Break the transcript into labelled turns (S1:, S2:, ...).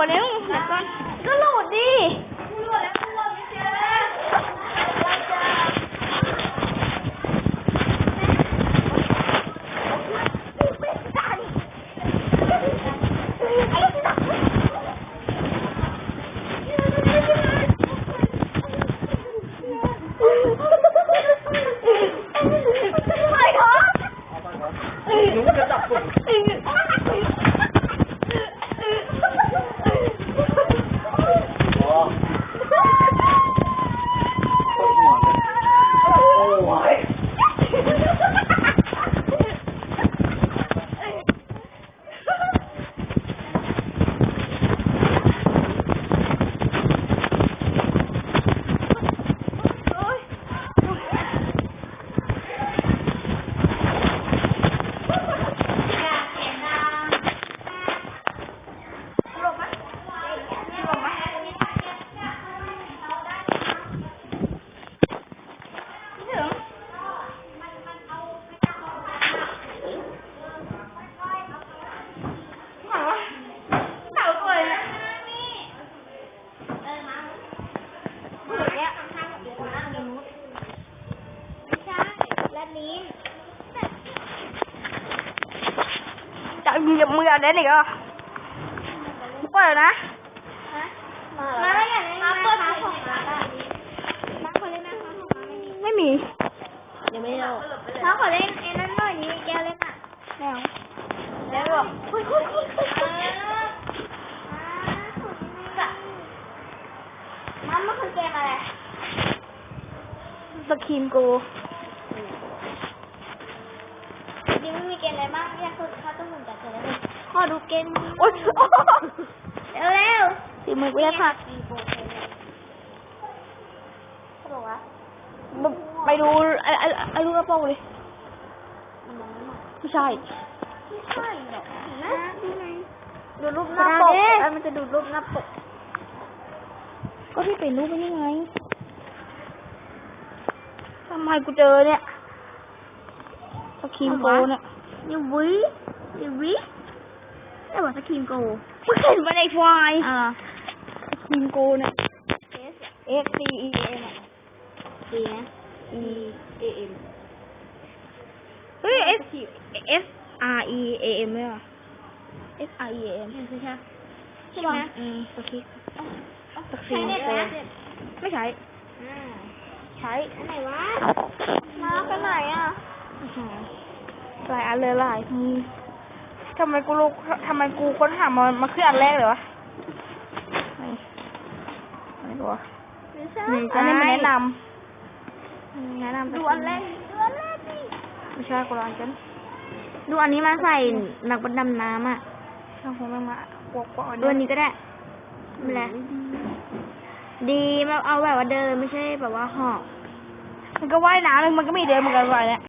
S1: วเนี่ยมึงเดี๋ยวก่อนก็โหลดดิ
S2: หนูจะจับกลุ่มอ๋อปวดหัวเลยโอ้ย
S1: จะมึง อย่ามึงอย่าเล่นอีกเหรอปล่อยนะ
S3: มาแล้วอย่างนี้มาเปิดของมาได้มาขอเล่นนะของมาไม่มี
S1: ไม่มี
S3: ยังไม่เอามาขอเล่นไอ้นั่นหน่อยนี่แก้วเล่นอะ
S1: ไม่เอา
S3: แล้วบอกคุยคุยคุยคุยมันมันคือเกมอะไร
S1: สกีมโก
S3: จริงไม่มีเกมอะไรบ้างเนี่ยคือเขาต้องเหมือนกันเลยข อดูเกม
S1: โอ๊ย
S3: เร็ว
S1: สีมือกูจะผัก
S3: เขาบอกว่า
S1: ไปดูไอ้ไอ้ไอ้ลูกกระโปรงเลยไม่ใช่
S3: ไม่ใช่หรอกนะดูไหน
S1: ดูรูปหน้าปก
S3: กระดาษดิ
S1: ไอ้มันจะดูรูปหน้าปกก็ที่เป็นรูปไม่ยังไงทำไมกูเจอเนี่ยสกีมโกเนี่ย
S3: ยูวิยูวิ แต่ว่าสกีมโก
S1: เพิ่งเห็นมาในไฟล์
S3: อ่า
S1: สกีมโกเนี่ย X C E N อะ
S3: ดีนะ
S1: E
S3: A M
S1: เฮ้ย S S R E A M ไหมวะ S R E A M
S3: ใช่ใช่
S1: ใช่ป่ะอืมสกีสกี
S3: ใช่
S1: ม
S3: เน็ต
S1: โก
S3: นะ
S1: ไม่ใช้
S3: อ่า
S1: ใช้
S3: อันไหนวะมากันไหนอะ
S1: อื้อหือหลายอันเลยหลายอืม ทำไมกูรู้ทำไมกูค้นหามามาขึ้นอันแรกเลยวะนี่ไม่รู้อะ
S3: ไม่ใช่
S1: นี่ก็นี่มาแนะนำอืมแนะนำ
S3: ดูอันแรกดูอันแรกดิ
S1: ไม่ใช่กูรอนกัน
S3: ดูอันนี้มาใส่นักบันดำน้ำอะ
S1: ช่างคงไม่มาปวกปวก
S3: ดูอันนี้ก็ได้ไม่เป็นไรดีแบบเอาแบบว่าเดินไม่ใช่แบบว่าหอบ
S1: มันก็ว่ายน้ำเลยมันก็ไม่เดินเหมือนกันว่ายเนี่ย